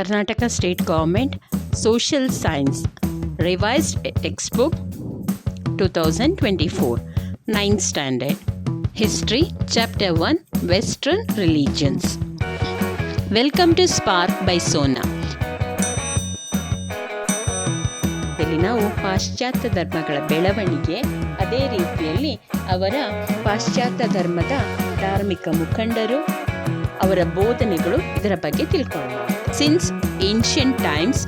Karnataka revised textbook Science thousand twenty 2024 9th standard history chapter 1 western religions welcome to spark by Sona ಇಲ್ಲಿ ನಾವು ಪಾಶ್ಚಾತ್ಯ ಧರ್ಮಗಳ ಬೆಳವಣಿಗೆ ಅದೇ ರೀತಿಯಲ್ಲಿ ಅವರ ಪಾಶ್ಚಾತ್ಯ ಧರ್ಮದ ಧಾರ್ಮಿಕ ಮುಖಂಡರು ಅವರ ಬೋಧನೆಗಳು ಇದರ ಬಗ್ಗೆ ತಿಳ್ಕೊಳ್ಳೋಣ since ancient times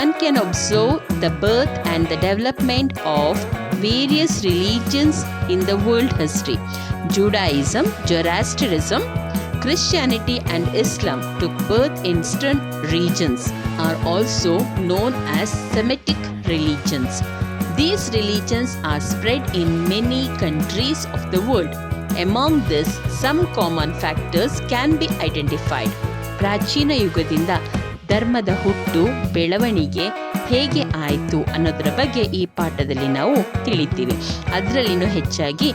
one can observe the birth and the development of various religions in the world history Judaism Zoroastrianism Christianity and Islam took birth in eastern regions are also known as Semitic religions. These religions are spread in many countries of the world. Among this, some common factors can be identified. ಪ್ರಾಚೀನ ಯುಗದಿಂದ ಧರ್ಮದ ಹುಟ್ಟು ಬೆಳವಣಿಗೆ ಹೇಗೆ ಆಯಿತು ಅನ್ನೋದರ ಬಗ್ಗೆ ಈ ಪಾಠದಲ್ಲಿ ನಾವು ತಿಳಿತೀವಿ ಅದರಲ್ಲಿನೂ ಹೆಚ್ಚಾಗಿ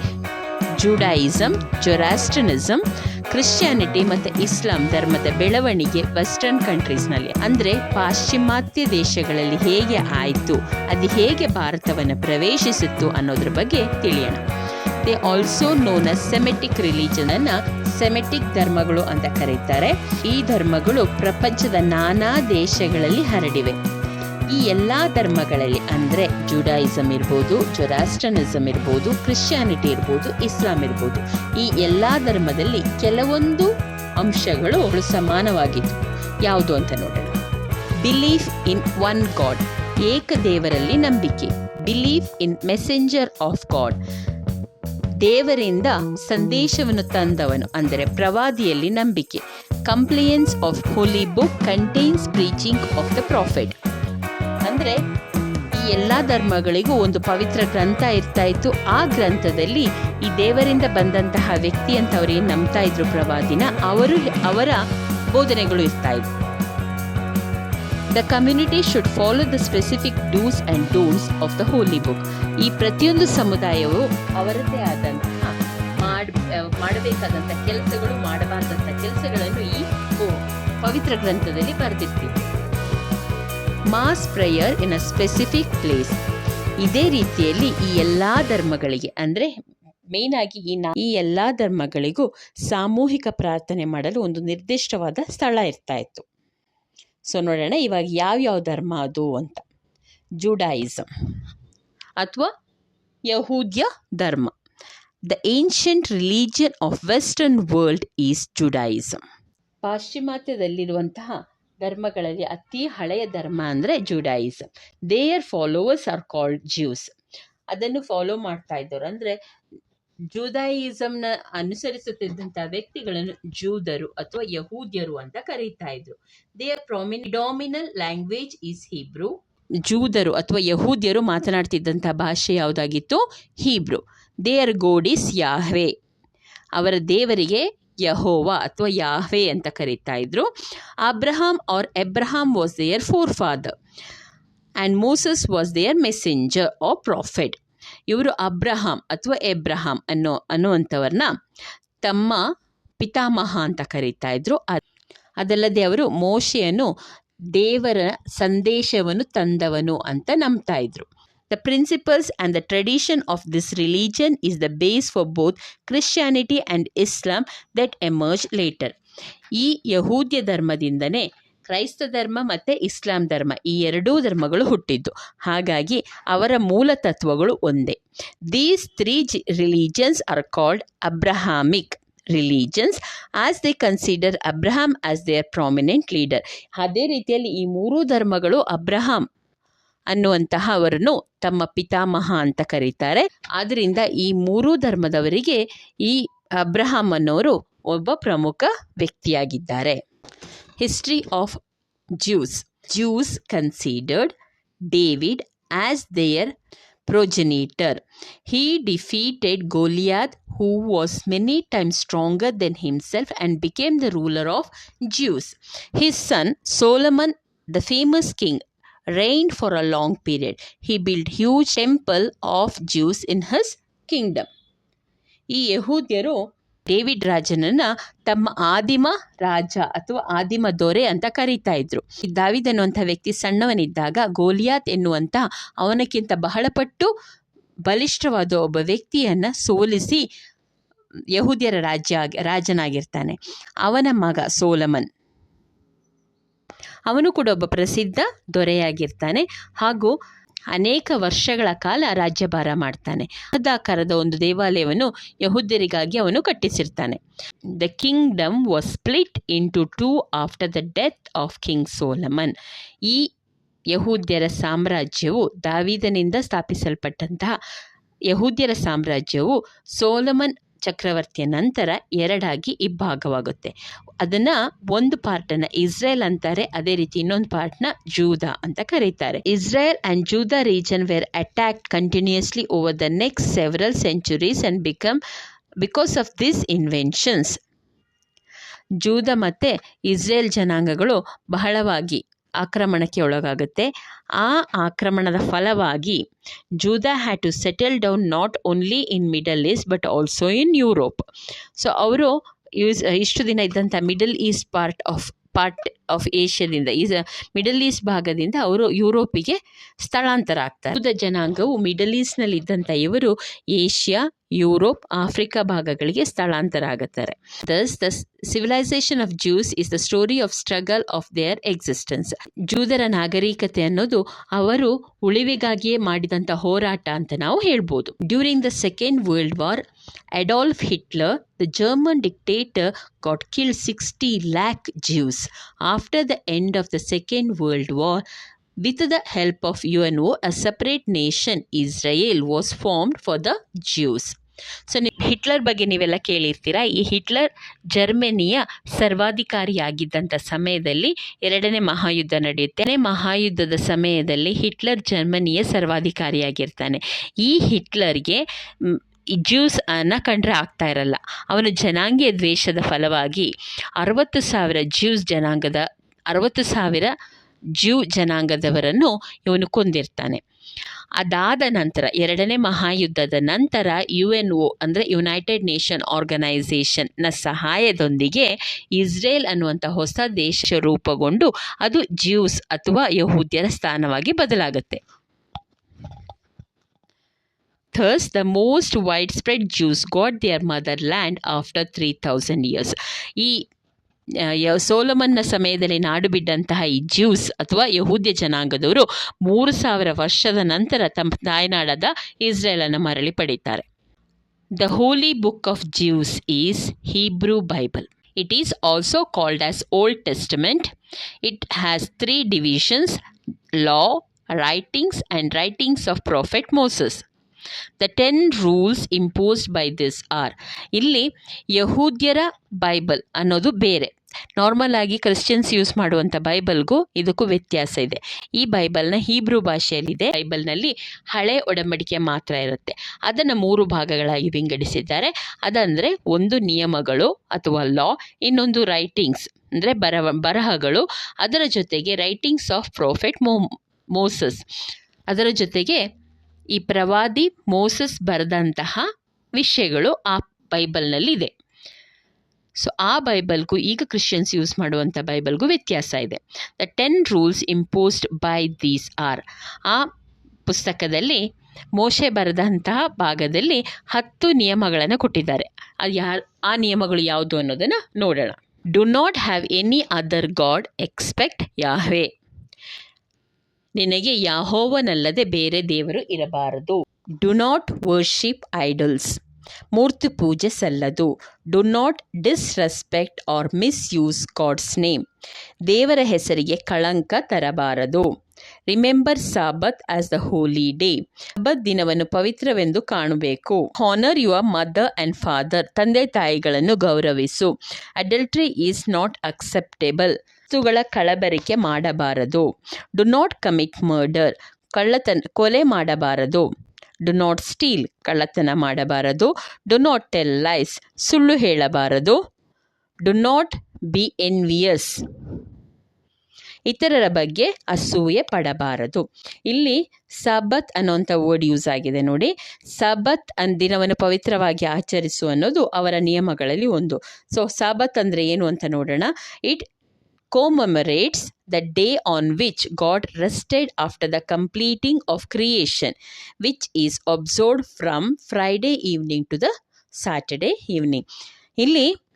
ಜುಡಾಯಿಸಮ್ ಜೊರಾಸ್ಟನಿಸಮ್ ಕ್ರಿಶ್ಚಿಯಾನಿಟಿ ಮತ್ತು ಇಸ್ಲಾಂ ಧರ್ಮದ ಬೆಳವಣಿಗೆ ವೆಸ್ಟರ್ನ್ ಕಂಟ್ರೀಸ್ನಲ್ಲಿ ಅಂದರೆ ಪಾಶ್ಚಿಮಾತ್ಯ ದೇಶಗಳಲ್ಲಿ ಹೇಗೆ ಆಯಿತು ಅದು ಹೇಗೆ ಭಾರತವನ್ನು ಪ್ರವೇಶಿಸಿತ್ತು ಅನ್ನೋದ್ರ ಬಗ್ಗೆ ತಿಳಿಯೋಣ they also known a Semitic religion ಅನ್ನ ಸೆಮೆಟಿಕ್ ಧರ್ಮಗಳು ಅಂತ ಕರೀತಾರೆ. ಈ ಧರ್ಮಗಳು ಪ್ರಪಂಚದ ನಾನಾ ದೇಶಗಳಲ್ಲಿ ಹರಡಿವೆ. ಈ ಎಲ್ಲ ಧರ್ಮಗಳಲ್ಲಿ ಅಂದರೆ ಜುಡಾಯಿಸಮ್ ಇರ್ಬೋದು ಜೊರಾಸ್ಟ್ರನಿಸಮ್ ಇರ್ಬೋದು ಕ್ರಿಶ್ಚಿಯಾನಿಟಿ ಇರ್ಬೋದು ಇಸ್ಲಾಂ ಇರ್ಬೋದು. ಈ ಎಲ್ಲ ಧರ್ಮದಲ್ಲಿ ಕೆಲವೊಂದು ಅಂಶಗಳು ಸಮಾನವಾಗಿತ್ತು ಯಾವುದು ಅಂತ ನೋಡೋಣ. ಬಿಲೀಫ್ ಇನ್ ಒನ್ ಗಾಡ್ ಏಕ ದೇವರಲ್ಲಿ ನಂಬಿಕೆ. Belief in messenger of God ದೇವರಿಂದ ಸಂದೇಶವನ್ನು ತಂದವನು ಅಂದರೆ ಪ್ರವಾದಿಯಲ್ಲಿ ನಂಬಿಕೆ. Compliance of holy book contains preaching of the prophet ಅಂದರೆ ಈ ಎಲ್ಲ ಧರ್ಮಗಳಿಗೂ ಒಂದು ಪವಿತ್ರ ಗ್ರಂಥ ಇರ್ತಾ ಇತ್ತು. ಆ ಗ್ರಂಥದಲ್ಲಿ ಈ ದೇವರಿಂದ ಬಂದಂತಹ ವ್ಯಕ್ತಿ ಅಂತ ಅವ್ರು ಏನು ನಂಬ್ತಾ ಇದ್ರು ಪ್ರವಾದಿನ, ಅವರು ಅವರ ಬೋಧನೆಗಳು ಇರ್ತಾ ಇದ್ವು. The community should follow the specific do's and don'ts of the holy book ಈ ಪ್ರತಿಯೊಂದು ಸಮುದಾಯವು ಅವರದ್ದೇ ಆದಂತಹ ಮಾಡ್ ಮಾಡಬೇಕಾದಂಥ ಕೆಲಸಗಳು ಮಾಡಬಾರ್ದಂಥ ಕೆಲಸಗಳನ್ನು ಈ ಪವಿತ್ರ ಗ್ರಂಥದಲ್ಲಿ ಬರೆದಿರ್ತೀವಿ. Mass prayer in a specific place ಇದೇ ರೀತಿಯಲ್ಲಿ ಈ ಎಲ್ಲ ಧರ್ಮಗಳಿಗೆ, ಅಂದರೆ ಮೇನ್ ಆಗಿ ಈ ನಾ, ಈ ಎಲ್ಲ ಧರ್ಮಗಳಿಗೂ ಸಾಮೂಹಿಕ ಪ್ರಾರ್ಥನೆ ಮಾಡಲು ಒಂದು ನಿರ್ದಿಷ್ಟವಾದ ಸ್ಥಳ ಇರ್ತಾ ಇತ್ತು. ಸೊ ನೋಡೋಣ ಇವಾಗ ಯಾವ್ಯಾವ ಧರ್ಮ ಅದು ಅಂತ. ಜುಡಾಯಿಸಮ್ ಅಥವಾ ಯಹೂದ್ಯ ಧರ್ಮ. The ancient religion of western world is Judaism ಪಾಶ್ಚಿಮಾತ್ಯದಲ್ಲಿರುವಂತಹ ಧರ್ಮಗಳಲ್ಲಿ ಅತಿ ಹಳೆಯ ಧರ್ಮ ಅಂದರೆ Judaism their followers are called Jews ಅದನ್ನು ಫಾಲೋ ಮಾಡ್ತಾ ಇದ್ದವರು ಅಂದರೆ ಜುದಾಯಿಸಮ್ನ ಅನುಸರಿಸುತ್ತಿದ್ದಂಥ ವ್ಯಕ್ತಿಗಳನ್ನು ಜೂದರು ಅಥವಾ ಯಹೂದ್ಯರು ಅಂತ ಕರೀತಾ ಇದ್ರು. Their predominant language is Hebrew ಜೂದರು ಅಥವಾ ಯಹೂದ್ಯರು ಮಾತನಾಡ್ತಿದ್ದಂಥ ಭಾಷೆ ಯಾವುದಾಗಿತ್ತು? ಹೀಬ್ರು. ದೇಯರ್ ಗೋಡಿಸ್ ಯಾಹ್ವೆ ಅವರ ದೇವರಿಗೆ ಯಹೋವಾ ಅಥವಾ ಯಾಹ್ವೆ ಅಂತ ಕರೀತಾ ಇದ್ರು. Abraham or Abraham was their forefather and Moses was their messenger or prophet ಇವರು ಅಬ್ರಹಾಂ ಅಥವಾ ಎಬ್ರಹಾಂ ಅನ್ನೋ, ಅನ್ನುವಂಥವ್ರನ್ನ ತಮ್ಮ ಪಿತಾಮಹ ಅಂತ ಕರೀತಾ ಇದ್ರು. ಅದಲ್ಲದೆ ಅವರು ಮೋಶೆಯನ್ನು ದೇವರ ಸಂದೇಶವನ್ನು ತಂದವನು ಅಂತ ನಂಬ್ತಾ ಇದ್ರು. The principles and the tradition of this religion is the base for both Christianity and Islam that emerge later ಈ ಯಹೂದ್ಯ ಧರ್ಮದಿಂದನೇ ಕ್ರೈಸ್ತ ಧರ್ಮ ಮತ್ತು ಇಸ್ಲಾಂ ಧರ್ಮ, ಈ ಎರಡೂ ಧರ್ಮಗಳು ಹುಟ್ಟಿದ್ದು. ಹಾಗಾಗಿ ಅವರ ಮೂಲ ತತ್ವಗಳು ಒಂದೇ. These three G religions are called Abrahamic religions as they consider Abraham as their prominent leader ಅದೇ ರೀತಿಯಲ್ಲಿ ಈ ಮೂರೂ ಧರ್ಮಗಳು ಅಬ್ರಹಾಂ ಅನ್ನುವಂತಹ ಅವರನ್ನು ತಮ್ಮ ಪಿತಾಮಹ ಅಂತ ಕರೀತಾರೆ. ಆದ್ದರಿಂದ ಈ ಮೂರೂ ಧರ್ಮದವರಿಗೆ ಈ ಅಬ್ರಹಾಂ ಅನ್ನೋರು ಒಬ್ಬ ಪ್ರಮುಖ ವ್ಯಕ್ತಿಯಾಗಿದ್ದಾರೆ. History of Jews Jews considered David as their progenitor. He defeated Goliath, who was many times stronger than himself, and became the ruler of Jews. His son Solomon, the famous king, reigned for a long period. He built huge temple of Jews in his kingdom. ಈ ಯಹೂದ್ಯರು David ರಾಜನನ್ನ ತಮ್ಮ ಆದಿಮ ರಾಜ ಅಥವಾ ಆದಿಮ ದೊರೆ ಅಂತ ಕರೀತಾ ಇದ್ರು. ದಾವಿದ್ ಅನ್ನುವಂಥ ವ್ಯಕ್ತಿ ಸಣ್ಣವನಿದ್ದಾಗ ಗೋಲಿಯಾತ್ ಎನ್ನುವಂಥ ಅವನಕ್ಕಿಂತ ಬಹಳ ಪಟ್ಟು ಬಲಿಷ್ಠವಾದ ಒಬ್ಬ ವ್ಯಕ್ತಿಯನ್ನ ಸೋಲಿಸಿ ಯಹೂದ್ಯರ ರಾಜ್ಯ ರಾಜನಾಗಿರ್ತಾನೆ. ಅವನ ಮಗ ಸೋಲಮನ್. ಅವನು ಕೂಡ ಒಬ್ಬ ಪ್ರಸಿದ್ಧ ದೊರೆಯಾಗಿರ್ತಾನೆ. ಹಾಗೂ ಅನೇಕ ವರ್ಷಗಳ ಕಾಲ ರಾಜ್ಯಭಾರ ಮಾಡ್ತಾನೆ. ಅದಾಕಾರದ ಒಂದು ದೇವಾಲಯವನ್ನು ಯಹೂದ್ಯರಿಗಾಗಿ ಅವನು ಕಟ್ಟಿಸಿರ್ತಾನೆ. The kingdom was split into two two after the death of King Solomon ಈ ಯಹೂದ್ಯರ ಸಾಮ್ರಾಜ್ಯವು ದಾವಿದನಿಂದ ಸ್ಥಾಪಿಸಲ್ಪಟ್ಟಂತಹ ಯಹೂದ್ಯರ ಸಾಮ್ರಾಜ್ಯವು ಸೋಲಮನ್ ಚಕ್ರವರ್ತಿಯ ನಂತರ ಎರಡಾಗಿ ಇಬ್ಬಾಗವಾಗುತ್ತೆ ಅದನ್ನ ಒಂದು ಪಾರ್ಟನ್ನು ಇಸ್ರೇಲ್ ಅಂತಾರೆ, ಅದೇ ರೀತಿ ಇನ್ನೊಂದು ಪಾರ್ಟ್ನ ಜೂದಾ ಅಂತ ಕರೀತಾರೆ. Israel and Judah region were attack continuously over the next several centuries and become because of this inventions Judah ಮತ್ತು ಇಸ್ರೇಲ್ ಜನಾಂಗಗಳು ಬಹಳವಾಗಿ ಆಕ್ರಮಣಕ್ಕೆ ಒಳಗಾಗುತ್ತೆ. ಆ ಆಕ್ರಮಣದ ಫಲವಾಗಿ Judah had to settle down not only in Middle East but also in Europe so ಅವರು use ಇಷ್ಟು ದಿನ ಇದ್ದಂಥ Middle East part of part of ಏಷ್ಯಾದಿಂದ ಈ ಮಿಡಲ್ ಈಸ್ಟ್ ಭಾಗದಿಂದ ಅವರು ಯುರೋಪಿಗೆ ಸ್ಥಳಾಂತರ ಆಗ್ತಾರೆ. ಯುದ್ಧ ಜನಾಂಗವು ಮಿಡಲ್ ಈಸ್ಟ್ನಲ್ಲಿ ಇದ್ದಂಥ ಇವರು ಏಷ್ಯಾ, ಯುರೋಪ್, ಆಫ್ರಿಕಾ ಭಾಗಗಳಿಗೆ ಸ್ಥಳಾಂತರ ಆಗುತ್ತಾರೆ. Thus the civilization of Jews is the story of struggle of their existence ಜೂದರ ನಾಗರಿಕತೆ ಅನ್ನೋದು ಅವರು ಉಳಿವಿಗಾಗಿಯೇ ಮಾಡಿದಂಥ ಹೋರಾಟ ಅಂತ ನಾವು ಹೇಳ್ಬೋದು. During the Second World War Adolf Hitler the German dictator got kill sixty lakh Jews after the end of the Second World War with the help of UNO, a separate nation, Israel, was formed for the Jews. So Hitler ಬಗ್ಗೆ ನೀವೆಲ್ಲ ಕೇಳಿರ್ತೀರಾ? ಈ Hitler ಜರ್ಮನಿಯ ಸರ್ವಾಧಿಕಾರಿಯಾಗಿದ್ದಂಥ ಸಮಯದಲ್ಲಿ ಎರಡನೇ ಮಹಾಯುದ್ಧ ನಡೆಯುತ್ತೆ. ಮಹಾಯುದ್ಧದ ಸಮಯದಲ್ಲಿ Hitler ಜರ್ಮನಿಯ ಸರ್ವಾಧಿಕಾರಿಯಾಗಿರ್ತಾನೆ. ಈ ಹಿಟ್ಲರ್ಗೆ ಈ ಜ್ಯೂಸ್ ಅನ್ನ ಕಂಡ್ರೆ ಆಗ್ತಾ ಇರಲ್ಲ. ಅವನ ಜನಾಂಗೀಯ ದ್ವೇಷದ ಫಲವಾಗಿ ಅರವತ್ತು ಸಾವಿರ ಜ್ಯೂಸ್ ಜನಾಂಗದ, ಅರವತ್ತು ಸಾವಿರ ಜ್ಯೂ ಜನಾಂಗದವರನ್ನು ಇವನು ಕೊಂದಿರ್ತಾನೆ. ಅದಾದ ನಂತರ ಎರಡನೇ ಮಹಾಯುದ್ಧದ ನಂತರ ಯು ಎನ್ ಒ ಅಂದರೆ ಯುನೈಟೆಡ್ ನೇಷನ್ ಆರ್ಗನೈಸೇಷನ್ನ ಸಹಾಯದೊಂದಿಗೆ ಇಸ್ರೇಲ್ ಅನ್ನುವಂಥ ಹೊಸ ದೇಶ ರೂಪುಗೊಂಡು ಅದು ಜ್ಯೂಸ್ ಅಥವಾ ಯಹೂದ್ಯರ ಸ್ಥಾನವಾಗಿ ಬದಲಾಗುತ್ತೆ. Thus, the most widespread Jews got their motherland after 3000 years. ಈ ಆ, ಯ- ಸೋಲಮನ್ನ ಸಮಯದಲ್ಲಿ ನಾಡು ಬಿದ್ದಂತಹ ಈ ಜ್ಯೂಸ್ ಅಥವಾ ಯಹೂದ್ಯ ಜನಾಂಗದವರು ಮೂರು ಸಾವಿರ ವರ್ಷದ ನಂತರ ತಮ್ಮ ತಾಯ್ನಾಡಾದ ಇಸ್ರೇಲನ್ನು ಮರಳಿ ಪಡೀತಾರೆ the holy book of Jews is Hebrew Bible it is also called as Old Testament it has three divisions law writings and writings of prophet Moses the ten rules imposed by this are ಇಲ್ಲಿ ಯಹೂದ್ಯರ Bible ಅನ್ನೋದು ಬೇರೆ. Normal ಆಗಿ Christians use ಮಾಡುವಂಥ ಬೈಬಲ್ಗೂ ಇದಕ್ಕೂ ವ್ಯತ್ಯಾಸ ಇದೆ. ಈ ಬೈಬಲ್ನ ಹೀಬ್ರೂ ಭಾಷೆಯಲ್ಲಿದೆ. ಬೈಬಲ್ನಲ್ಲಿ ಹಳೆ ಒಡಂಬಡಿಕೆ ಮಾತ್ರ ಇರುತ್ತೆ. ಅದನ್ನು ಮೂರು ಭಾಗಗಳಾಗಿ ವಿಂಗಡಿಸಿದ್ದಾರೆ. ಅದಂದರೆ ಒಂದು ನಿಯಮಗಳು ಅಥವಾ ಲಾ ಇನ್ನೊಂದು ರೈಟಿಂಗ್ಸ್ ಅಂದರೆ ಬರಹ ಬರಹಗಳು. ಅದರ ಜೊತೆಗೆ ರೈಟಿಂಗ್ಸ್ ಆಫ್ ಪ್ರೊಫೆಟ್ ಮೋ ಮೋಸಸ್ ಅದರ ಜೊತೆಗೆ ಈ ಪ್ರವಾದಿ ಮೋಸಸ್ ಬರೆದಂತಹ ವಿಷಯಗಳು ಆ ಬೈಬಲ್ನಲ್ಲಿದೆ. ಸೊ ಆ ಬೈಬಲ್ಗೂ ಈಗ ಕ್ರಿಶ್ಚಿಯನ್ಸ್ ಯೂಸ್ ಮಾಡುವಂಥ ಬೈಬಲ್ಗೂ ವ್ಯತ್ಯಾಸ ಇದೆ. The ten rules imposed by these are ಆ ಪುಸ್ತಕದಲ್ಲಿ ಮೋಶೆ ಬರೆದಂತಹ ಭಾಗದಲ್ಲಿ ಹತ್ತು ನಿಯಮಗಳನ್ನು ಕೊಟ್ಟಿದ್ದಾರೆ. ಅದು ಯಾ ಆ ನಿಯಮಗಳು ಯಾವುದು ಅನ್ನೋದನ್ನು ನೋಡೋಣ. Do not have any other god expect Yahweh ನಿನಗೆ ಯಾಹೋವನಲ್ಲದೆ ಬೇರೆ ದೇವರು ಇರಬಾರದು. ಡು ನಾಟ್ ವರ್ಷಿಪ್ ಐಡಲ್ಸ್ ಮೂರ್ತಿ ಪೂಜೆ ಸಲ್ಲದು. Do not disrespect or misuse God's name ದೇವರ ಹೆಸರಿಗೆ ಕಳಂಕ ತರಬಾರದು. Remember Sabbath as the holy day Sabbath ದಿನವನ್ನು ಪವಿತ್ರವೆಂದು ಕಾಣಬೇಕು. Honour your mother and father ತಂದೆ ತಾಯಿಗಳನ್ನು ಗೌರವಿಸು. ಅಡಲ್ಟ್ರಿ ಈಸ್ ನಾಟ್ ಅಕ್ಸೆಪ್ಟೇಬಲ್ ವಸ್ತುಗಳ ಕಳಬರಿಕೆ ಮಾಡಬಾರದು. ಡು ನಾಟ್ ಕಮಿಟ್ ಮರ್ಡರ್ ಕಳ್ಳತನ, ಕೊಲೆ ಮಾಡಬಾರದು. ಡು ನಾಟ್ ಸ್ಟೀಲ್ ಕಳ್ಳತನ ಮಾಡಬಾರದು. ಡು ನಾಟ್ ಟೆಲ್ ಲೈಸ್ ಸುಳ್ಳು ಹೇಳಬಾರದು. ಡು ನಾಟ್ ಬಿ ಎನ್ವಿಯಸ್ ಇತರರ ಬಗ್ಗೆ ಅಸೂಯೆ ಪಡಬಾರದು. ಇಲ್ಲಿ ಸಬತ್ ಅನ್ನೋಂಥ ವರ್ಡ್ ಯೂಸ್ ಆಗಿದೆ ನೋಡಿ. ಸಬತ್ ಅನ್ ದಿನವನ್ನು ಪವಿತ್ರವಾಗಿ ಆಚರಿಸು ಅನ್ನೋದು ಅವರ ನಿಯಮಗಳಲ್ಲಿ ಒಂದು. ಸೊ ಸಬತ್ ಅಂದರೆ ಏನು ಅಂತ ನೋಡೋಣ. It commemorates the day on which God rested after the completing of creation, which is observed from Friday evening to the Saturday evening. ಇಲ್ಲಿ ಆ,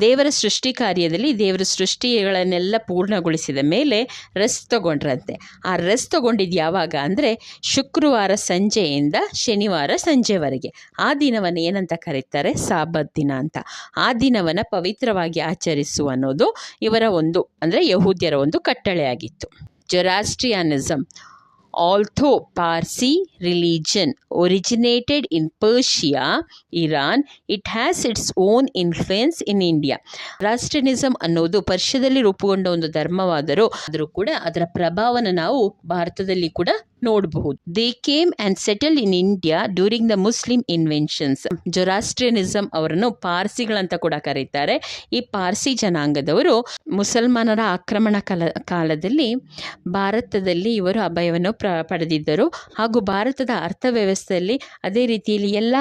ದೇವರ ಸೃಷ್ಟಿ ಕಾರ್ಯದಲ್ಲಿ ದೇವರ ಸೃಷ್ಟಿಗಳನ್ನೆಲ್ಲ ಪೂರ್ಣಗೊಳಿಸಿದ ಮೇಲೆ ರೆಸ್ಟ್ ತಗೊಂಡ್ರಂತೆ. ಆ ರೆಸ್ಟ್ ತಗೊಂಡಿದ್ದು ಯಾವಾಗ ಅಂದರೆ ಶುಕ್ರವಾರ ಸಂಜೆಯಿಂದ ಶನಿವಾರ ಸಂಜೆವರೆಗೆ. ಆ ದಿನವನ್ನು ಏನಂತ ಕರೀತಾರೆ? ಸಾಬತ್ ದಿನ ಅಂತ. ಆ ದಿನವನ್ನು ಪವಿತ್ರವಾಗಿ ಆಚರಿಸು ಅನ್ನೋದು ಇವರ ಒಂದು ಅಂದರೆ ಯಹೂದ್ಯರ ಒಂದು ಕಟ್ಟಳೆಯಾಗಿತ್ತು. Zoroastrianism although Parsi religion originated in Persia Iran it has its own influence in India ರಾಷ್ಟ್ರನಿಸಮ್ ಅನ್ನೋದು ಪರ್ಷ್ಯದಲ್ಲಿ ರೂಪುಗೊಂಡ ಒಂದು ಧರ್ಮವಾದರೂ ಆದರೂ ಕೂಡ ಅದರ ಪ್ರಭಾವನ ನಾವು ಭಾರತದಲ್ಲಿ ಕೂಡ ನೋಡಬಹುದು. They came and settle in India during the Muslim inventions Zoroastrianism ಅವರನ್ನು ಪಾರ್ಸಿಗಳಂತ ಕೂಡ ಕರೀತಾರೆ. ಈ ಪಾರ್ಸಿ ಜನಾಂಗದವರು ಮುಸಲ್ಮಾನರ ಆಕ್ರಮಣ ಕಾಲ, ಕಾಲದಲ್ಲಿ ಭಾರತದಲ್ಲಿ ಇವರು ಅಭಯವನ್ನು ಪ್ರ, ಪಡೆದಿದ್ದರು. ಹಾಗೂ ಭಾರತದ ಅರ್ಥವ್ಯವಸ್ಥೆಯಲ್ಲಿ ಅದೇ ರೀತಿಯಲ್ಲಿ ಎಲ್ಲ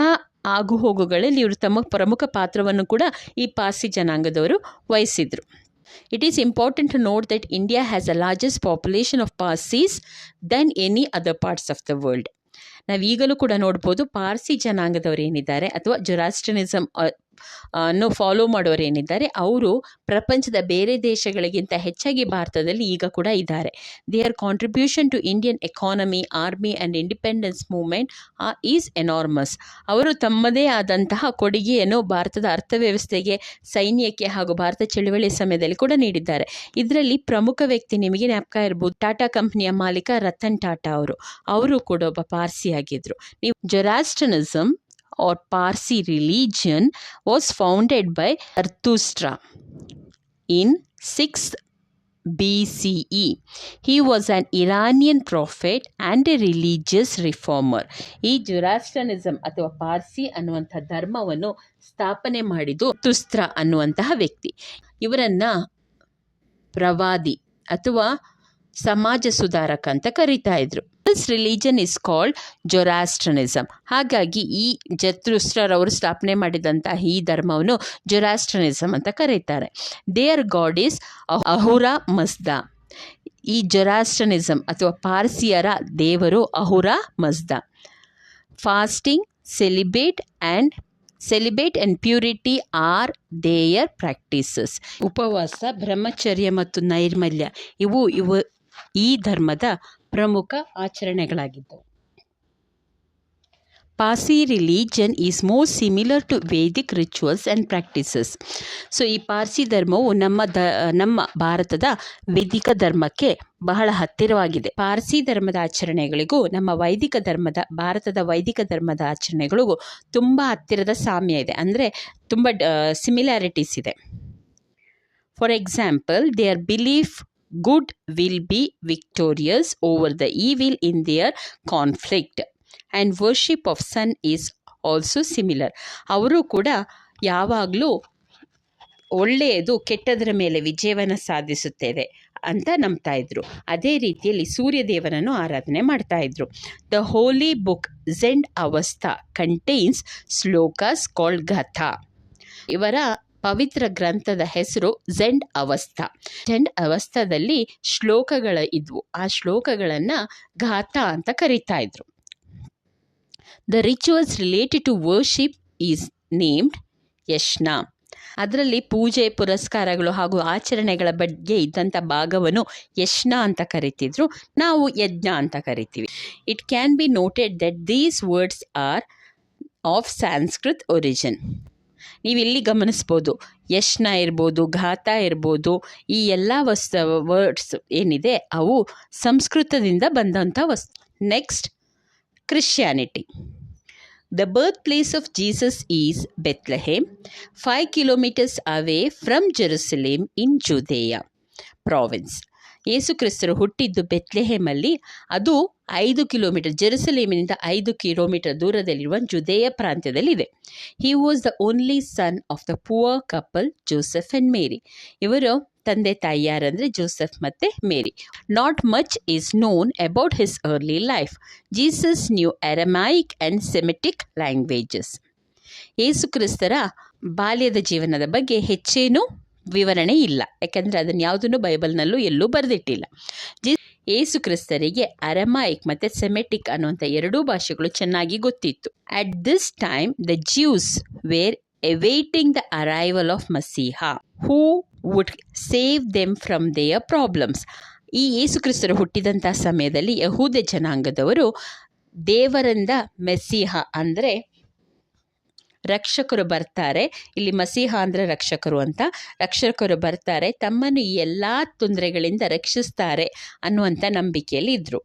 ಆಗುಹೋಗುಗಳಲ್ಲಿ ಇವರು ತಮ್ಮ ಪ್ರಮುಖ ಪಾತ್ರವನ್ನು ಕೂಡ ಈ ಪಾರ್ಸಿ ಜನಾಂಗದವರು ವಹಿಸಿದರು. It is important to note that India has the largest population of Parsis than any other parts of the world. ನಾವೀಗಲೂ ಕೂಡ ನೋಡ್ಬೋದು ಪಾರ್ಸಿ ಜನಾಂಗದವರು ಏನಿದ್ದಾರೆ ಅಥವಾ ಜೊರಾಸ್ಟ್ರನಿಸಮ್ ಅನ್ನು ಫಾಲೋ ಮಾಡೋರು ಏನಿದ್ದಾರೆ, ಅವರು ಪ್ರಪಂಚದ ಬೇರೆ ದೇಶಗಳಿಗಿಂತ ಹೆಚ್ಚಾಗಿ ಭಾರತದಲ್ಲಿ ಈಗ ಕೂಡ ಇದ್ದಾರೆ. Their contribution to Indian economy army and independence movement is enormous ಅವರು ತಮ್ಮದೇ ಆದಂತಹ ಕೊಡುಗೆಯನ್ನು ಭಾರತದ ಅರ್ಥವ್ಯವಸ್ಥೆಗೆ, ಸೈನ್ಯಕ್ಕೆ ಹಾಗೂ ಭಾರತ ಚಳುವಳಿ ಸಮಯದಲ್ಲಿ ಕೂಡ ನೀಡಿದ್ದಾರೆ. ಇದರಲ್ಲಿ ಪ್ರಮುಖ ವ್ಯಕ್ತಿ ನಿಮಗೆ ಜ್ಞಾಪಕ ಇರ್ಬೋದು, ಟಾಟಾ ಕಂಪ್ನಿಯ ಮಾಲೀಕ ರತನ್ ಟಾಟಾ ಅವರು. ಅವರು ಕೂಡ ಒಬ್ಬ ಪಾರ್ಸಿ ನೀವು ಜೊರಾಸ್ಟ್ರನಿಸಮ್ or Parsi religion was founded by Arthustra in 6th BCE. He was an Iranian prophet and a religious reformer. ಈ ಜುರಾಸ್ಟ್ರನಿಸಮ್ ಅಥವಾ ಪಾರ್ಸಿ ಅನ್ನುವಂಥ ಧರ್ಮವನ್ನು ಸ್ಥಾಪನೆ ಮಾಡಿದ್ದು ತುಸ್ತ್ರ ಅನ್ನುವಂತಹ ವ್ಯಕ್ತಿ ಇವರನ್ನ ಪ್ರವಾದಿ ಅಥವಾ ಸಮಾಜ ಸುಧಾರಕ ಅಂತ ಕರೀತಾ ಇದ್ರು. This religion is called Zoroastrianism ಹಾಗಾಗಿ ಈ ಜತ್ರುಸ್ಟ್ರರವರು ಸ್ಥಾಪನೆ ಮಾಡಿದಂತಹ ಈ ಧರ್ಮವನ್ನು ಜೊರಾಸ್ಟ್ರನಿಸಮ್ ಅಂತ ಕರೀತಾರೆ. Their god is Ahura Mazda ಈ ಜೊರಾಸ್ಟ್ರನಿಸಮ್ ಅಥವಾ ಪಾರ್ಸಿಯರ ದೇವರು Ahura Mazda fasting celebrate and celebrate and purity are their practices ಉಪವಾಸ ಬ್ರಹ್ಮಚರ್ಯ ಮತ್ತು ನೈರ್ಮಲ್ಯ. ಇವು ಇವು ಈ ಧರ್ಮದ ಪ್ರಮುಖ ಆಚರಣೆಗಳಾಗಿದ್ದವು Parsi religion is most similar to Vedic rituals and practices so ಈ ಪಾರ್ಸಿ ಧರ್ಮವು ನಮ್ಮ ದ, ನಮ್ಮ ಭಾರತದ ವೇದಿಕ ಧರ್ಮಕ್ಕೆ ಬಹಳ ಹತ್ತಿರವಾಗಿದೆ. ಪಾರ್ಸಿ ಧರ್ಮದ ಆಚರಣೆಗಳಿಗೂ, ನಮ್ಮ ವೈದಿಕ ಧರ್ಮದ, ಭಾರತದ ವೈದಿಕ ಧರ್ಮದ ಆಚರಣೆಗಳಿಗೂ ತುಂಬ ಹತ್ತಿರದ ಸಾಮ್ಯ ಇದೆ. ಅಂದರೆ ತುಂಬ ಸಿಮಿಲ್ಯಾರಿಟೀಸ್ ಇದೆ. For example their belief good will be victorious over the evil in their conflict and worship of sun is also similar ಅವರು ಕೂಡ ಯಾವಾಗಲೂ ಒಳ್ಳೆಯದು, ಕೆಟ್ಟದರ ಮೇಲೆ ವಿಜಯವನ್ನು ಸಾಧಿಸುತ್ತದೆ ಅಂತ ನಂಬ್ತಾ ಇದ್ರು. ಅದೇ ರೀತಿಯಲ್ಲಿ ಸೂರ್ಯದೇವನನ್ನು ಆರಾಧನೆ ಮಾಡ್ತಾ ಇದ್ರು. The holy book Zend Avesta contains shlokas called Gatha ಇವರ ಪವಿತ್ರ ಗ್ರಂಥದ ಹೆಸರು ಝೆಂಡ್ ಅವಸ್ಥಾ. ಝೆಂಡ್ ಅವಸ್ಥಾದಲ್ಲಿ ಶ್ಲೋಕಗಳ ಇದ್ವು. ಆ ಶ್ಲೋಕಗಳನ್ನು ಘಾತ ಅಂತ ಕರೀತಾ ಇದ್ರು. The rituals related to worship is named Yasna. ಅದರಲ್ಲಿ ಪೂಜೆ, ಪುರಸ್ಕಾರಗಳು ಹಾಗೂ ಆಚರಣೆಗಳ ಬಗ್ಗೆ ಇದ್ದಂಥ ಭಾಗವನ್ನು ಯಶ್ನ ಅಂತ ಕರಿತಿದ್ರು. ನಾವು ಯಜ್ಞ ಅಂತ ಕರಿತೀವಿ. It can be noted that these words are of Sanskrit origin ನೀವು ಇಲ್ಲಿ ಗಮನಿಸ್ಬೋದು. ಯಶ್ನ ಇರ್ಬೋದು ಘಾತ ಇರ್ಬೋದು ಈ ಎಲ್ಲ ವಸ್ತು ವರ್ಡ್ಸ್ ಏನಿದೆ ಅವು ಸಂಸ್ಕೃತದಿಂದ ಬಂದಂಥ ವಸ್ತು. Next Christianity birthplace of Jesus is Bethlehem, 5 kilometres away from Jerusalem in Judea province ಯೇಸು ಕ್ರಿಸ್ತರು ಹುಟ್ಟಿದ್ದು ಬೆತ್ಲೆಹೇಮಲ್ಲಿ ಅದು ಐದು ಕಿಲೋಮೀಟರ್, ಜೆರುಸಲೇಮಿನಿಂದ ಐದು ಕಿಲೋಮೀಟರ್ ದೂರದಲ್ಲಿರುವ Judea ಪ್ರಾಂತ್ಯದಲ್ಲಿದೆ. He was the only son of the poor couple Joseph and Mary ಇವರು ತಂದೆ ತಾಯಿ ಯಾರಂದರೆ ಜೋಸೆಫ್ ಮತ್ತು Mary not much is known about his early life Jesus knew Aramaic and Semitic languages ಯೇಸು ಕ್ರಿಸ್ತರ ಬಾಲ್ಯದ ಜೀವನದ ಬಗ್ಗೆ ಹೆಚ್ಚೇನೂ ವಿವರಣೆ ಇಲ್ಲ. ಯಾಕಂದರೆ ಅದನ್ನು ಯಾವುದನ್ನು ಬೈಬಲ್ನಲ್ಲೂ ಎಲ್ಲೂ ಬರೆದಿಟ್ಟಿಲ್ಲ. ಜಿ ಯೇಸು ಕ್ರಿಸ್ತರಿಗೆ ಅರಮಾಯಿಕ್ ಮತ್ತು ಸೆಮೆಟಿಕ್ ಅನ್ನುವಂಥ ಎರಡೂ ಭಾಷೆಗಳು ಚೆನ್ನಾಗಿ ಗೊತ್ತಿತ್ತು. At this time the Jews were awaiting the arrival of Messiah, who would save them from their problems. ಈ ಯೇಸು ಕ್ರಿಸ್ತರು ಹುಟ್ಟಿದಂಥ ಸಮಯದಲ್ಲಿ ಯಹೂದ ಜನಾಂಗದವರು ದೇವರಿಂದ ಮೆಸ್ಸಿಹ ಅಂದರೆ ರಕ್ಷಕರು ಬರ್ತಾರೆ. ಇಲ್ಲಿ ಮಸೀಹ ಅಂದರೆ ರಕ್ಷಕರು ಅಂತ. ರಕ್ಷಕರು ಬರ್ತಾರೆ. ತಮ್ಮನ್ನು ಎಲ್ಲ ತೊಂದರೆಗಳಿಂದ ರಕ್ಷಿಸ್ತಾರೆ ಅನ್ನುವಂಥ ನಂಬಿಕೆಯಲ್ಲಿ ಇದ್ದರು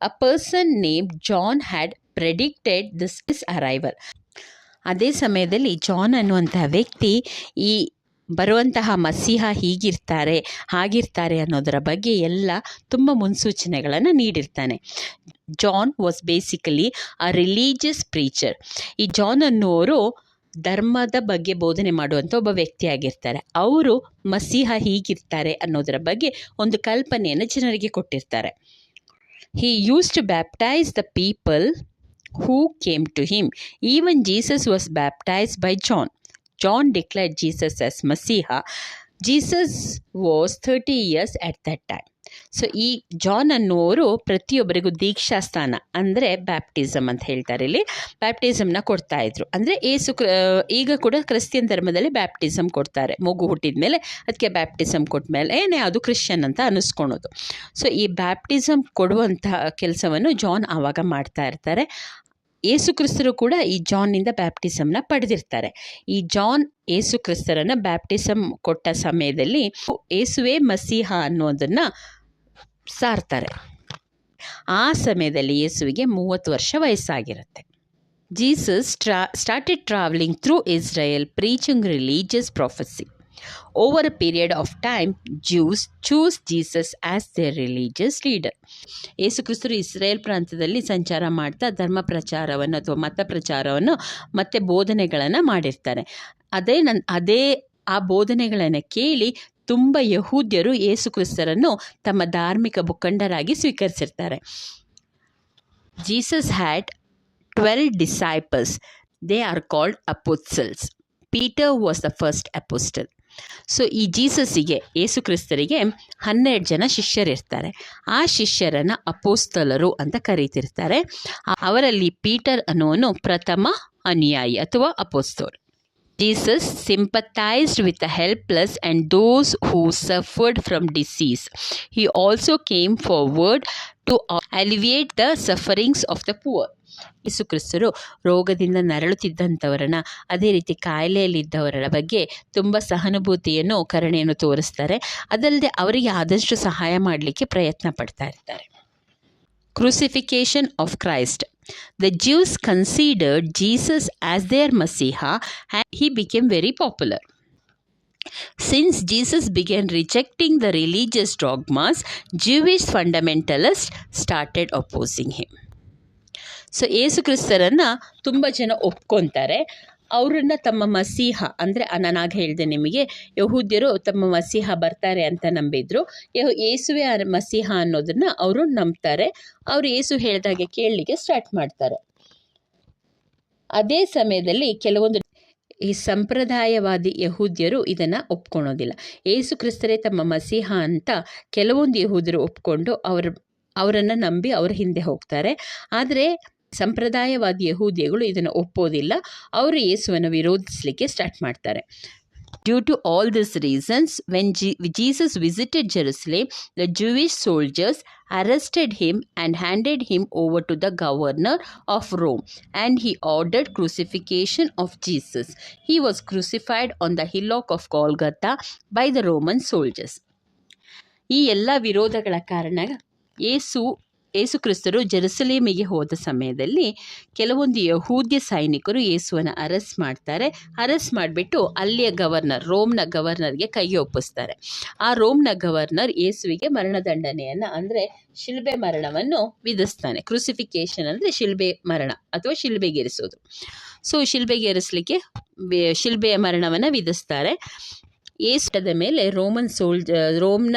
a person name John had predicted this is arrival ಅದೇ ಸಮಯದಲ್ಲಿ ಜಾನ್ ಅನ್ನುವಂತಹ ವ್ಯಕ್ತಿ ಈ ಬರುವಂತಹ ಮಸೀಹ ಹೀಗಿರ್ತಾರೆ, ಹಾಗಿರ್ತಾರೆ ಅನ್ನೋದರ ಬಗ್ಗೆ ಎಲ್ಲ ತುಂಬ ಮುನ್ಸೂಚನೆಗಳನ್ನು ನೀಡಿರ್ತಾನೆ. John was basically a religious preacher ಈ ಜಾನ್ ಅನ್ನುವರು ಧರ್ಮದ ಬಗ್ಗೆ ಬೋಧನೆ ಮಾಡುವಂಥ ಒಬ್ಬ ವ್ಯಕ್ತಿಯಾಗಿರ್ತಾರೆ ಅವರು ಮಸೀಹ ಹೀಗಿರ್ತಾರೆ ಅನ್ನೋದರ ಬಗ್ಗೆ ಒಂದು ಕಲ್ಪನೆಯನ್ನು ಜನರಿಗೆ ಕೊಟ್ಟಿರ್ತಾರೆ. He use to baptise the people who came to him even Jesus was baptise by John. John declared Jesus as Messiah. Jesus was 30 years at that time. ಸೊ ಈ ಜಾನ್ ಅನ್ನುವರು ಪ್ರತಿಯೊಬ್ಬರಿಗೂ ದೀಕ್ಷಾ ಸ್ಥಾನ, ಅಂದರೆ ಬ್ಯಾಪ್ಟಿಸಮ್ ಅಂತ ಹೇಳ್ತಾರೆ ಇಲ್ಲಿ. ಬ್ಯಾಪ್ಟಿಸಮ್ನ ಕೊಡ್ತಾ ಇದ್ರು. ಅಂದರೆ ಏಸು ಈಗ ಕೂಡ ಕ್ರಿಶ್ಚಿಯನ್ ಧರ್ಮದಲ್ಲಿ ಬ್ಯಾಪ್ಟಿಸಮ್ ಕೊಡ್ತಾರೆ. ಮಗು ಹುಟ್ಟಿದ ಮೇಲೆ ಅದಕ್ಕೆ ಬ್ಯಾಪ್ಟಿಸಮ್ ಕೊಟ್ಟ ಮೇಲೆ, ಏನೇ ಅದು ಕ್ರಿಶ್ಚಿಯನ್ ಅಂತ ಅನ್ನಿಸ್ಕೊಳೋದು. ಸೊ ಈ ಬ್ಯಾಪ್ಟಿಸಮ್ ಕೊಡುವಂತಹ ಕೆಲಸವನ್ನು ಜಾನ್ ಆವಾಗ ಮಾಡ್ತಾ ಇರ್ತಾರೆ. ಏಸು ಕ್ರಿಸ್ತರು ಕೂಡ ಈ ಜಾನ್ನಿಂದ ಬ್ಯಾಪ್ಟಿಸಮ್ನ ಪಡೆದಿರ್ತಾರೆ. ಈ ಜಾನ್ ಏಸು ಕ್ರಿಸ್ತರನ್ನು ಬ್ಯಾಪ್ಟಿಸಮ್ ಕೊಟ್ಟ ಸಮಯದಲ್ಲಿ ಏಸುವೆ ಮಸೀಹ ಅನ್ನೋದನ್ನು ಸಾರ್ತಾರೆ. ಆ ಸಮಯದಲ್ಲಿ ಯೇಸುವಿಗೆ ಮೂವತ್ತು ವರ್ಷ ವಯಸ್ಸಾಗಿರುತ್ತೆ. Jesus ಟ್ರಾ started travelling through Israel preaching religious prophecy over a period of time Jews chose Jesus as their religious leader ಯೇಸು ಕ್ರಿಸ್ತರು ಇಸ್ರೇಲ್ ಪ್ರಾಂತ್ಯದಲ್ಲಿ ಸಂಚಾರ ಮಾಡ್ತಾ ಧರ್ಮ ಪ್ರಚಾರವನ್ನು ಅಥವಾ ಮತ ಪ್ರಚಾರವನ್ನು ಮತ್ತೆ ಬೋಧನೆಗಳನ್ನು ಮಾಡಿರ್ತಾರೆ. ಅದೇ ನನ್ನ ಅದೇ ಆ ಬೋಧನೆಗಳನ್ನು ಕೇಳಿ ತುಂಬ ಯಹೂದ್ಯರು ಯೇಸುಕ್ರಿಸ್ತರನ್ನು ತಮ್ಮ ಧಾರ್ಮಿಕ ಮುಖಂಡರಾಗಿ ಸ್ವೀಕರಿಸಿರ್ತಾರೆ. Jesus had twelve disciples they are called apostles Peter was the first apostle so ಈ ಜೀಸಸ್ಸಿಗೆ, ಏಸು ಕ್ರಿಸ್ತರಿಗೆ ಹನ್ನೆರಡು ಜನ ಶಿಷ್ಯರಿರ್ತಾರೆ. ಆ ಶಿಷ್ಯರನ್ನು ಅಪೋಸ್ತಲರು ಅಂತ ಕರೀತಿರ್ತಾರೆ. ಅವರಲ್ಲಿ ಪೀಟರ್ ಅನ್ನೋನು ಪ್ರಥಮ ಅನುಯಾಯಿ ಅಥವಾ apostle. Jesus sympathised with helpless and those who suffered from disease. He also came forward to alleviate the sufferings of the poor. ಯೇಸುಕ್ರಿಸ್ತರು ರೋಗದಿಂದ ನರಳುತ್ತಿದ್ದಂಥವರನ್ನ, ಅದೇ ರೀತಿ ಕಾಯಿಲೆಯಲ್ಲಿದ್ದವರ ಬಗ್ಗೆ ತುಂಬ ಸಹಾನುಭೂತಿಯನ್ನು, ಕರುಣೆಯನ್ನು ತೋರಿಸ್ತಾರೆ. ಅದಲ್ಲದೆ ಅವರಿಗೆ ಆದಷ್ಟು ಸಹಾಯ ಮಾಡಲಿಕ್ಕೆ ಪ್ರಯತ್ನ ಪಡ್ತಾ ಇರ್ತಾರೆ. Crucifixion of Christ the Jews considered Jesus as their messiah he became very popular since Jesus began rejecting the religious dogmas Jewish fundamentalist started opposing him so ಏಸು ಕ್ರಿಸ್ತರನ್ನು ತುಂಬ ಜನ ಒಪ್ಕೊತಾರೆ. ಅವರನ್ನು ತಮ್ಮ ಮಸೀಹ, ಅಂದರೆ ನಾನಾಗ ಹೇಳಿದೆ ನಿಮಗೆ, ಯಹೂದ್ಯರು ತಮ್ಮ ಮಸೀಹ ಬರ್ತಾರೆ ಅಂತ ನಂಬಿದ್ರು. ಯಹು ಏಸುವೆ ಮಸೀಹ ಅನ್ನೋದನ್ನು ಅವರು ನಂಬ್ತಾರೆ. ಅವರು ಏಸು ಹೇಳಿದಾಗೆ ಕೇಳಲಿಕ್ಕೆ ಸ್ಟಾರ್ಟ್ ಮಾಡ್ತಾರೆ. ಅದೇ ಸಮಯದಲ್ಲಿ ಕೆಲವೊಂದು ಈ ಸಂಪ್ರದಾಯವಾದಿ ಯಹೂದ್ಯರು ಇದನ್ನು ಒಪ್ಕೊಳ್ಳೋದಿಲ್ಲ ಏಸು ಕ್ರಿಸ್ತರೇ ತಮ್ಮ ಮಸೀಹ ಅಂತ ಕೆಲವೊಂದು ಯಹೂದ್ಯರು ಒಪ್ಕೊಂಡು ಅವರ, ಅವರನ್ನು ನಂಬಿ ಅವ್ರ ಹಿಂದೆ ಹೋಗ್ತಾರೆ. ಆದರೆ ಸಂಪ್ರದಾಯವಾದಿ ಯಹೂದಿಯಗಳು ಇದನ್ನು ಒಪ್ಪೋದಿಲ್ಲ. ಅವರು ಯೇಸುವನ್ನು ವಿರೋಧಿಸಲಿಕ್ಕೆ ಸ್ಟಾರ್ಟ್ ಮಾಡ್ತಾರೆ. Due to all this reasons when G Jesus visited Jerusalem the Jewish soldiers arrested him and handed him over to the governor of Rome and he ordered crucifixion of Jesus he was crucified on the hillock of Golgotha by the Roman soldiers ಈ ಎಲ್ಲ ವಿರೋಧಗಳ ಕಾರಣ ಯೇಸು ಯೇಸುಕ್ರಿಸ್ತರು ಜೆರುಸಲೇಮಿಗೆ ಹೋದ ಸಮಯದಲ್ಲಿ ಕೆಲವೊಂದು ಯಹೂದ್ಯ ಸೈನಿಕರು ಯೇಸುವನ್ನು arrest ಮಾಡ್ತಾರೆ. Arrest ಮಾಡಿಬಿಟ್ಟು ಅಲ್ಲಿಯ ಗವರ್ನರ್, ರೋಮ್ನ ಗವರ್ನರ್ಗೆ ಕೈಗೆ ಒಪ್ಪಿಸ್ತಾರೆ. ಆ ರೋಮ್ನ ಗವರ್ನರ್ ಯೇಸುವಿಗೆ ಮರಣದಂಡನೆಯನ್ನು ಅಂದರೆ ಶಿಲ್ಬೆ ಮರಣವನ್ನು ವಿಧಿಸ್ತಾನೆ. ಕ್ರೂಸಿಫಿಕೇಶನ್ ಅಂದರೆ ಶಿಲ್ಬೆ ಮರಣ ಅಥವಾ ಶಿಲ್ಬೆಗೇರಿಸೋದು. ಸೊ ಶಿಲ್ಬೆಗೇರಿಸಲಿಕ್ಕೆ ಶಿಲ್ಬೆಯ ಮರಣವನ್ನು ವಿಧಿಸ್ತಾರೆ. ಏಸ್ಟದ ಮೇಲೆ ರೋಮನ್ ಸೋಲ್ಜ, ರೋಮ್ನ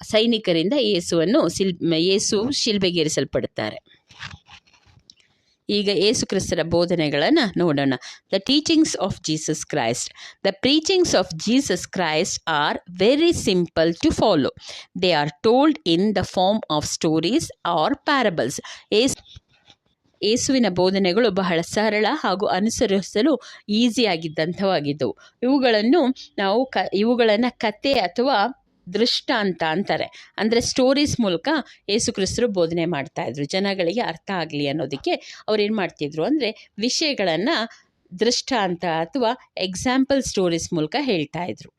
ಸೈನಿಕರಿಂದ ಯೇಸುವನ್ನು ಸಿಲ್, ಯೇಸು ಶಿಲ್ಬೆಗೇರಿಸಲ್ಪಡುತ್ತಾರೆ. ಈಗ ಯೇಸು ಕ್ರಿಸ್ತರ ಬೋಧನೆಗಳನ್ನು ನೋಡೋಣ. The teachings of Jesus Christ the preachings of Jesus Christ are very simple to follow they are told in the form of stories or parables ಏಸ್ ಯೇಸುವಿನ ಬೋಧನೆಗಳು ಬಹಳ ಸರಳ ಹಾಗೂ ಅನುಸರಿಸಲು ಈಸಿಯಾಗಿದ್ದಂಥವಾಗಿದ್ದವು ಇವುಗಳನ್ನು ನಾವು ಕ, ಇವುಗಳನ್ನು ಕತೆ ಅಥವಾ ದೃಷ್ಟಾಂತ ಅಂತಾರೆ. ಅಂದರೆ ಸ್ಟೋರೀಸ್ ಮೂಲಕ ಯೇಸುಕ್ರಿಸ್ತರು ಬೋಧನೆ ಮಾಡ್ತಾಯಿದ್ರು ಜನಗಳಿಗೆ ಅರ್ಥ ಆಗಲಿ ಅನ್ನೋದಕ್ಕೆ ಅವ್ರು ಏನು ಮಾಡ್ತಿದ್ರು ಅಂದರೆ ವಿಷಯಗಳನ್ನು ದೃಷ್ಟಾಂತ ಅಥವಾ ಎಕ್ಸಾಂಪಲ್ ಸ್ಟೋರೀಸ್ ಮೂಲಕ ಹೇಳ್ತಾ ಇದ್ರು.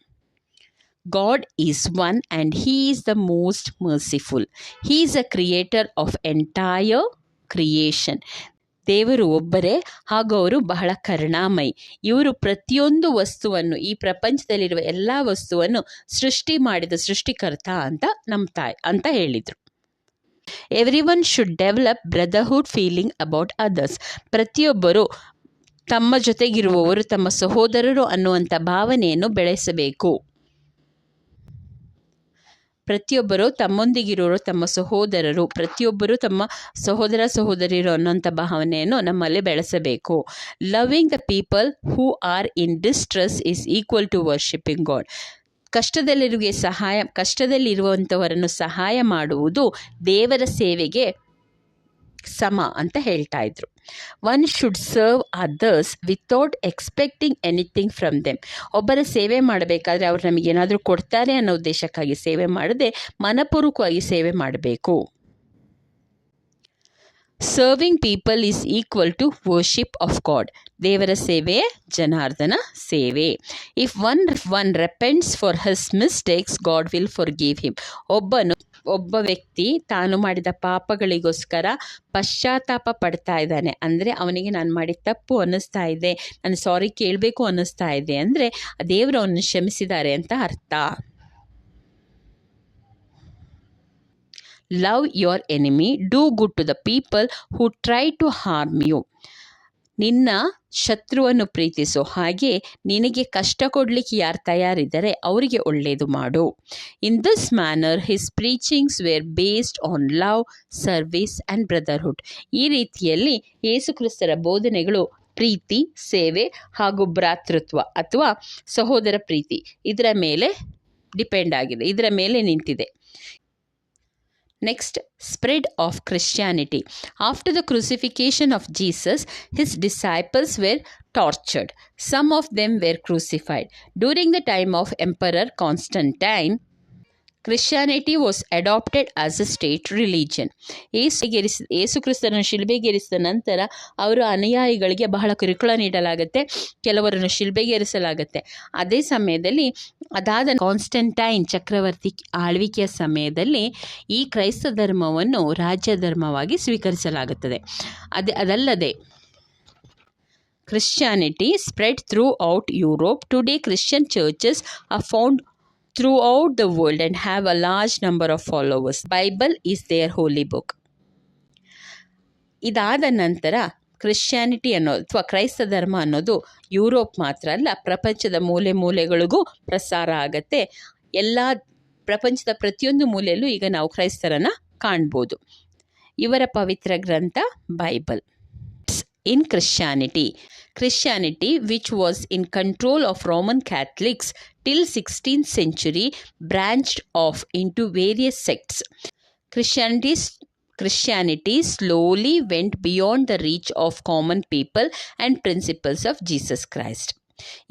God is one and he is the most merciful he is a creator of entire creation ದೇವರು ಒಬ್ಬರೇ ಹಾಗೂ ಅವರು ಬಹಳ ಕರುಣಾಮಯಿ. ಇವರು ಪ್ರತಿಯೊಂದು ವಸ್ತುವನ್ನು, ಈ ಪ್ರಪಂಚದಲ್ಲಿರುವ ಎಲ್ಲ ವಸ್ತುವನ್ನು ಸೃಷ್ಟಿ ಮಾಡಿದ ಸೃಷ್ಟಿಕರ್ತ ಅಂತ ನಮ್ಮ ತಾಯಿ, ಅಂತ ಹೇಳಿದರು. Every one should develop brotherhood feeling about others ಪ್ರತಿಯೊಬ್ಬರು ತಮ್ಮ ಜೊತೆಗಿರುವವರು, ತಮ್ಮ ಸಹೋದರರು ಅನ್ನುವಂಥ ಭಾವನೆಯನ್ನು ಬೆಳೆಸಬೇಕು. ಪ್ರತಿಯೊಬ್ಬರು ತಮ್ಮೊಂದಿಗಿರೋರು, ತಮ್ಮ ಸಹೋದರರು, ಪ್ರತಿಯೊಬ್ಬರು ತಮ್ಮ ಸಹೋದರ ಸಹೋದರಿರು ಅನ್ನೋಂಥ ಭಾವನೆಯನ್ನು ನಮ್ಮಲ್ಲಿ ಬೆಳೆಸಬೇಕು. Loving the people who are in distress is equal to worshipping God ಕಷ್ಟದಲ್ಲಿರುವಿಗೆ ಸಹಾಯ, ಕಷ್ಟದಲ್ಲಿರುವಂಥವರನ್ನು ಸಹಾಯ ಮಾಡುವುದು ದೇವರ ಸೇವೆಗೆ ಸಮ ಅಂತ ಹೇಳ್ತಾ ಇದ್ರು. One should serve others without expecting anything from them ಒಬ್ಬರ ಸೇವೆ ಮಾಡಬೇಕಾದ್ರೆ ಅವ್ರು ನಮಗೇನಾದರೂ ಕೊಡ್ತಾರೆ ಅನ್ನೋ ಉದ್ದೇಶಕ್ಕಾಗಿ ಸೇವೆ ಮಾಡದೆ ಮನಪೂರ್ವಕವಾಗಿ ಸೇವೆ ಮಾಡಬೇಕು. Serving people is equal to worship of God ದೇವರ ಸೇವೆ, ಜನಾರ್ದನ ಸೇವೆ. If one one repents for his mistakes God will forgive him ಒಬ್ಬನು, ಒಬ್ಬ ವ್ಯಕ್ತಿ ತಾನು ಮಾಡಿದ ಪಾಪಗಳಿಗೋಸ್ಕರ ಪಶ್ಚಾತ್ತಾಪ ಪಡ್ತಾ ಇದ್ದಾನೆ. ಅಂದರೆ ಅವನಿಗೆ ನಾನು ಮಾಡಿದ ತಪ್ಪು ಅನ್ನಿಸ್ತಾ ಇದೆ. ನಾನು ಸಾರಿ ಕೇಳಬೇಕು ಅನ್ನಿಸ್ತಾ ಇದೆ. ಅಂದರೆ ದೇವರು ಅವನನ್ನು ಕ್ಷಮಿಸಿದ್ದಾರೆ ಅಂತ ಅರ್ಥ. Love your enemy do good to the people who try to harm you ನಿನ್ನ ಶತ್ರುವನ್ನು ಪ್ರೀತಿಸೋ. ಹಾಗೆ ನಿನಗೆ ಕಷ್ಟ ಕೊಡಲಿಕ್ಕೆ ಯಾರು ತಯಾರಿದ್ದರೆ ಅವರಿಗೆ ಒಳ್ಳೆಯದು ಮಾಡು. In this manner his preachings were based on love service and brotherhood ಈ ರೀತಿಯಲ್ಲಿ ಯೇಸುಕ್ರಿಸ್ತರ ಬೋಧನೆಗಳು ಪ್ರೀತಿ, ಸೇವೆ ಹಾಗೂ ಭ್ರಾತೃತ್ವ ಅಥವಾ ಸಹೋದರ ಪ್ರೀತಿ ಇದರ ಮೇಲೆ ಡಿಪೆಂಡ್ ಆಗಿದೆ. ಇದರ ಮೇಲೆ ನಿಂತಿದೆ. Next, spread of Christianity. After the crucifixion of Jesus, his disciples were tortured. Some of them were crucified. During the time of Emperor Constantine, Christianity was adopted as a state religion ಏಸುಗೇರಿಸಿದ ಏಸುಕ್ರಿಸ್ತನನ್ನು ಶಿಲ್ಬೆಗೇರಿಸಿದ ನಂತರ ಅವರು ಅನುಯಾಯಿಗಳಿಗೆ ಬಹಳ ಕಿರುಕುಳ ನೀಡಲಾಗುತ್ತೆ ಕೆಲವರನ್ನು ಶಿಲ್ಬೆಗೇರಿಸಲಾಗುತ್ತೆ. ಅದೇ ಸಮಯದಲ್ಲಿ ಅದಾದ ಕಾನ್ಸ್ಟಂಟೈನ್ ಚಕ್ರವರ್ತಿ ಆಳ್ವಿಕೆಯ ಸಮಯದಲ್ಲಿ ಈ ಕ್ರೈಸ್ತ ಧರ್ಮವನ್ನು ರಾಜ್ಯ ಧರ್ಮವಾಗಿ ಸ್ವೀಕರಿಸಲಾಗುತ್ತದೆ. ಅದೇ ಅದಲ್ಲದೆ Christianity spread throughout Europe. Today, Christian churches are found throughout the world and have a large number of followers. Bible is their holy book. ಇದಾದ ನಂತರ ಕ್ರಿಶ್ಚಿಯಾನಿಟಿ ಅನ್ನೋದು ಅಥವಾ ಕ್ರೈಸ್ತ ಧರ್ಮ ಅನ್ನೋದು ಯುರೋಪ್ ಮಾತ್ರ ಅಲ್ಲ, ಪ್ರಪಂಚದ ಮೂಲೆ ಮೂಲೆಗಳಿಗೂ ಪ್ರಸಾರ ಆಗತ್ತೆ ಎಲ್ಲ ಪ್ರಪಂಚದ ಪ್ರತಿಯೊಂದು ಮೂಲೆಯಲ್ಲೂ ಈಗ ನಾವು ಕ್ರೈಸ್ತರನ್ನು ಕಾಣ್ಬೋದು ಇವರ ಪವಿತ್ರ ಗ್ರಂಥ Bible in Christianity. Christianity, which was in control of Roman Catholics till 16th century, branched off into various sects. Christianity's Christianity slowly went beyond the reach of common people and principles of Jesus Christ.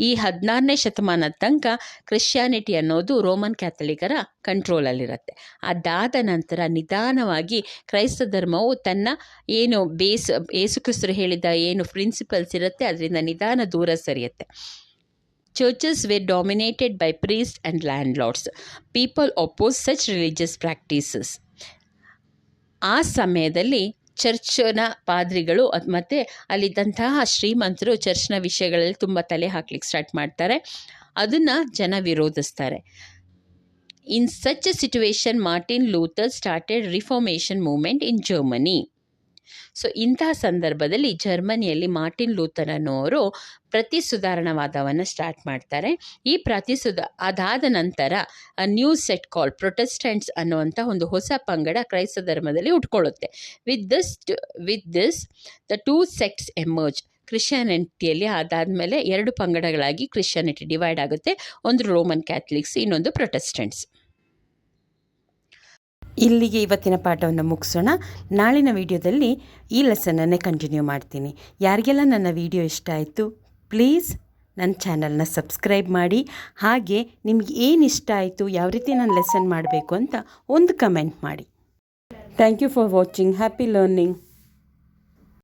ಈ ಹದಿನಾರನೇ ಶತಮಾನದ ತನಕ Christianity ಅನ್ನೋದು Roman ಕ್ಯಾಥಲಿಕರ ಕಂಟ್ರೋಲಲ್ಲಿರುತ್ತೆ. ಅದಾದ ನಂತರ ನಿಧಾನವಾಗಿ ಕ್ರೈಸ್ತ ಧರ್ಮವು ತನ್ನ ಏನು ಬೇಸ್ ಯೇಸುಕ್ರಿಸ್ತರು ಹೇಳಿದ ಏನು ಪ್ರಿನ್ಸಿಪಲ್ಸ್ ಇರುತ್ತೆ, ಅದರಿಂದ ನಿಧಾನ ದೂರ ಸರಿಯುತ್ತೆ. Churches were dominated by priest and landlords people oppose such religious practices. ಆ ಸಮಯದಲ್ಲಿ ಚರ್ಚ್ನ ಪಾದ್ರಿಗಳು ಮತ್ತು ಅಲ್ಲಿದ್ದಂತಹ ಶ್ರೀಮಂತರು ಚರ್ಚ್ನ ವಿಷಯಗಳಲ್ಲಿ ತುಂಬ ತಲೆ ಹಾಕ್ಲಿಕ್ಕೆ ಸ್ಟಾರ್ಟ್ ಮಾಡ್ತಾರೆ. ಅದನ್ನು ಜನ ವಿರೋಧಿಸ್ತಾರೆ. In such situation, Martin Luther started reformation movement in Germany. So ಇಂತಹ ಸಂದರ್ಭದಲ್ಲಿ ಜರ್ಮನಿಯಲ್ಲಿ ಮಾರ್ಟಿನ್ ಲೂಥರ್ ಅನ್ನೋರು ಪ್ರತಿ ಸುಧಾರಣವಾದವನ್ನು ಸ್ಟಾರ್ಟ್ ಮಾಡ್ತಾರೆ. ಈ ಪ್ರತಿ ಸುಧಾ, ಅದಾದ ನಂತರ ನ್ಯೂ ಸೆಟ್ ಕಾಲ್ ಪ್ರೊಟೆಸ್ಟೆಂಟ್ಸ್ ಅನ್ನುವಂಥ ಒಂದು ಹೊಸ ಪಂಗಡ ಕ್ರೈಸ್ತ ಧರ್ಮದಲ್ಲಿ ಉಟ್ಕೊಳ್ಳುತ್ತೆ. With this with this the two sects emerge ಕ್ರಿಶ್ಚಿಯಾನಿಟಿಯಲ್ಲಿ ಅದಾದಮೇಲೆ ಎರಡು ಪಂಗಡಗಳಾಗಿ ಕ್ರಿಶ್ಚಿಯಾನಿಟಿ ಡಿವೈಡ್ ಆಗುತ್ತೆ. ಒಂದು ರೋಮನ್ ಕ್ಯಾಥಲಿಕ್ಸ್ ಇನ್ನೊಂದು ಪ್ರೊಟೆಸ್ಟೆಂಟ್ಸ್ ಇಲ್ಲಿಗೆ ಇವತ್ತಿನ ಪಾಠವನ್ನು ಮುಗಿಸೋಣ. ನಾಳಿನ ವಿಡಿಯೋದಲ್ಲಿ ಈ ಲೆಸನನ್ನೇ ಕಂಟಿನ್ಯೂ ಮಾಡ್ತೀನಿ. ಯಾರಿಗೆಲ್ಲ ನನ್ನ ವಿಡಿಯೋ ಇಷ್ಟ ಆಯಿತು ಪ್ಲೀಸ್ ನನ್ನ ಚಾನಲ್ನ ಸಬ್ಸ್ಕ್ರೈಬ್ ಮಾಡಿ. ಹಾಗೆ ನಿಮ್ಗೆ ಏನು ಇಷ್ಟ ಆಯಿತು, ಯಾವ ರೀತಿ ನಾನು ಲೆಸನ್ ಮಾಡಬೇಕು ಅಂತ ಒಂದು ಕಮೆಂಟ್ ಮಾಡಿ. Thank you for watching happy learning